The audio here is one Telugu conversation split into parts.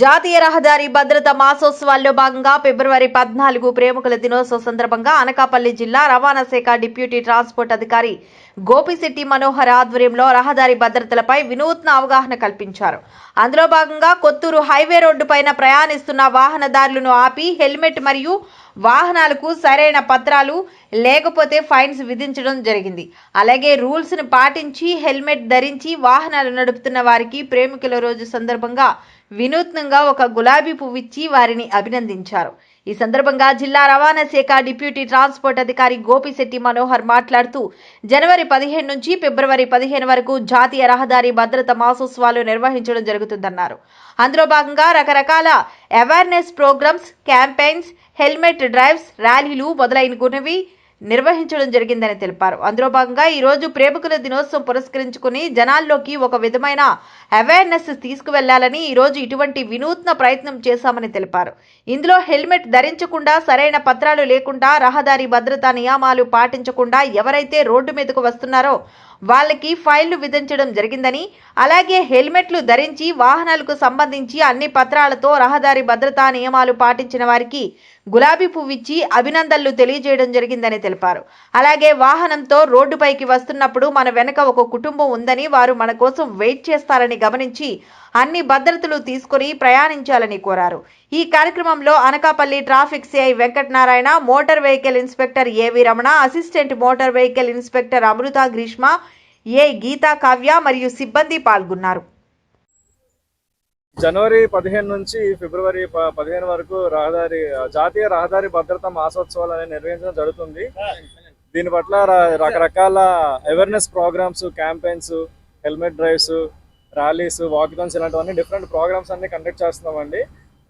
జాతీయ రహదారి భద్రత మాసోత్సవాల్లో భాగంగా ఫిబ్రవరి పద్నాలుగు ప్రేమికుల దినోత్సవ సందర్భంగా అనకాపల్లి జిల్లా రవాణా శాఖ డిప్యూటీ ట్రాన్స్పోర్ట్ అధికారి గోపిశెట్టి మనోహర్ ఆధ్వర్యంలో రహదారి భద్రతలపై వినూత్న అవగాహన కల్పించారు. అందులో భాగంగా కొత్తూరు హైవే రోడ్డుపైన ప్రయాణిస్తున్న వాహనదారులను ఆపి హెల్మెట్ మరియు వాహనాలకు సరైన పత్రాలు లేకపోతే ఫైన్స్ విధించడం జరిగింది. అలాగే రూల్స్ను పాటించి హెల్మెట్ ధరించి వాహనాలు నడుపుతున్న వారికి ప్రేమికుల రోజు సందర్భంగా వినూత్నంగా ఒక గులాబీ పువ్వు ఇచ్చి వారిని అభినందించారు. ఈ సందర్భంగా జిల్లా రవాణా శాఖ డిప్యూటీ ట్రాన్స్పోర్ట్ అధికారి గోపిశెట్టి మనోహర్ మాట్లాడుతూ జనవరి పదిహేను నుంచి ఫిబ్రవరి పదిహేను వరకు జాతీయ రహదారి భద్రత మాసోత్సవాలు నిర్వహించడం జరుగుతుందన్నారు. అందులో భాగంగా రకరకాల awareness programmes campaigns helmet drives ర్యాలీలు మొదలైనవి నిర్వహించడం జరిగిందని తెలిపారు. అందులో భాగంగా ఈరోజు ప్రేమికుల దినోత్సవం పురస్కరించుకుని జనాల్లోకి ఒక విధమైన అవేర్నెస్ తీసుకువెళ్ళాలని ఈరోజు ఇటువంటి వినూత్న ప్రయత్నం చేశామని తెలిపారు. ఇందులో హెల్మెట్ ధరించకుండా సరైన పత్రాలు లేకుండా రహదారి భద్రతా నియమాలు పాటించకుండా ఎవరైతే రోడ్డు మీదకు వస్తున్నారో వాళ్ళకి ఫైళ్ళు విధించడం జరిగిందని అలాగే హెల్మెట్లు ధరించి వాహనాలకు సంబంధించి అన్ని పత్రాలతో రహదారి భద్రతా నియమాలు పాటించిన వారికి గులాబీ పువ్విచ్చి అభినందనలు తెలియజేయడం జరిగిందని తెలిపారు. అలాగే వాహనంతో రోడ్డుపైకి వస్తున్నప్పుడు మన వెనక ఒక కుటుంబం ఉందని వారు మన కోసం వెయిట్ చేస్తారని గమనించి అన్ని భద్రతలు తీసుకుని ప్రయాణించాలని కోరారు. ఈ కార్యక్రమంలో Anakapalli traffic CI Venkatanarayana motor vehicle inspector AV Ramana assistant motor vehicle inspector Amrutha Greeshma A Geetha Kavya మరియు సిబ్బంది పాల్గొన్నారు. జనవరి పదిహేను నుంచి ఫిబ్రవరి పదిహేను వరకు రహదారి జాతీయ రహదారి భద్రత మాసోత్సవాలు అనేది నిర్వహించడం జరుగుతుంది. దీని పట్ల రకరకాల awareness programmes campaigns helmet drives rallies walkathons ఇలాంటివన్నీ డిఫరెంట్ ప్రోగ్రామ్స్ అన్ని కండక్ట్ చేస్తున్నామండి.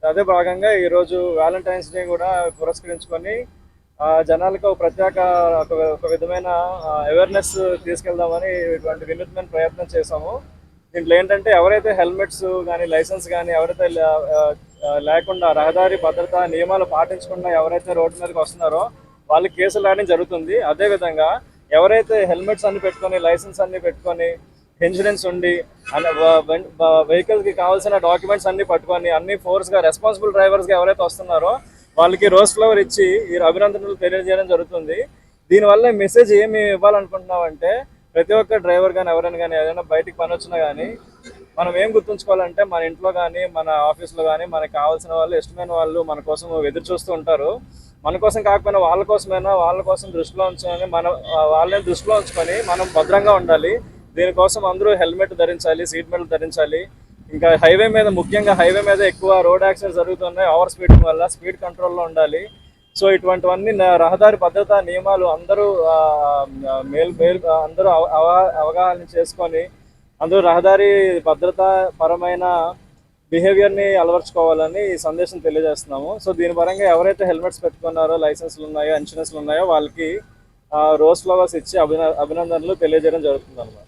అదే భాగంగా ఈరోజు వ్యాలంటైన్స్ డే కూడా పురస్కరించుకొని జనాలకు ఒక ప్రత్యేక ఒక ఒక విధమైన అవేర్నెస్ తీసుకెళ్దామని ఇటువంటి వినూత్నమైన ప్రయత్నం చేశాము. దీంట్లో ఏంటంటే ఎవరైతే హెల్మెట్స్ కానీ లైసెన్స్ కానీ ఎవరైతే లేకుండా రహదారి భద్రతా నియమాలు పాటించకుండా ఎవరైతే రోడ్డు మీదకి వస్తున్నారో వాళ్ళకి కేసులు రాయడం జరుగుతుంది. అదేవిధంగా ఎవరైతే హెల్మెట్స్ అన్ని పెట్టుకొని లైసెన్స్ అన్ని పెట్టుకొని ఇన్సూరెన్స్ ఉండి వెహికల్కి కావాల్సిన డాక్యుమెంట్స్ అన్ని పట్టుకొని అన్ని ఫోర్స్గా రెస్పాన్సిబుల్ డ్రైవర్స్గా ఎవరైతే వస్తున్నారో వాళ్ళకి రోజ్ ఫ్లవర్ ఇచ్చి ఈ అభినందనలు తెలియజేయడం జరుగుతుంది. దీనివల్ల మెసేజ్ ఏమి ఇవ్వాలనుకుంటున్నామంటే ప్రతి ఒక్క డ్రైవర్ కానీ ఎవరైనా కానీ ఏదైనా బయటికి పని వచ్చినా కానీ మనం ఏం గుర్తుంచుకోవాలంటే మన ఇంట్లో కానీ మన ఆఫీస్లో కానీ మనకు కావాల్సిన వాళ్ళు ఇష్టమైన వాళ్ళు మన కోసం ఎదురు చూస్తూ ఉంటారు. మన కోసం కాకపోయినా వాళ్ళ కోసమైనా వాళ్ళ కోసం దృష్టిలో ఉంచుకొని మన వాళ్ళని దృష్టిలో ఉంచుకొని మనం భద్రంగా ఉండాలి. దీనికోసం అందరూ హెల్మెట్ ధరించాలి సీట్ బెల్ట్ ధరించాలి. ఇంకా హైవే మీద ముఖ్యంగా హైవే మీద ఎక్కువ రోడ్ యాక్సిడెంట్స్ జరుగుతున్నాయి. ఓవర్ స్పీడింగ్ వల్ల స్పీడ్ కంట్రోల్లో ఉండాలి. సో ఇటువంటివన్నీ రహదారి భద్రతా నియమాలు అందరూ మేల్ మేల్ మేలు అందరూ అవ- అవగాహన చేసుకొని అందరూ రహదారి భద్రతా పరమైన బిహేవియర్ని అలవర్చుకోవాలని ఈ సందేశం తెలియజేస్తున్నాము. సో దీని పరంగా ఎవరైతే హెల్మెట్స్ పెట్టుకున్నారో లైసెన్స్లు ఉన్నాయో ఇన్సూరెన్స్లు ఉన్నాయో వాళ్ళకి రోజ్ ఫ్లవర్స్ ఇచ్చి అభిన అభినందనలు తెలియజేయడం జరుగుతుంది అనమాట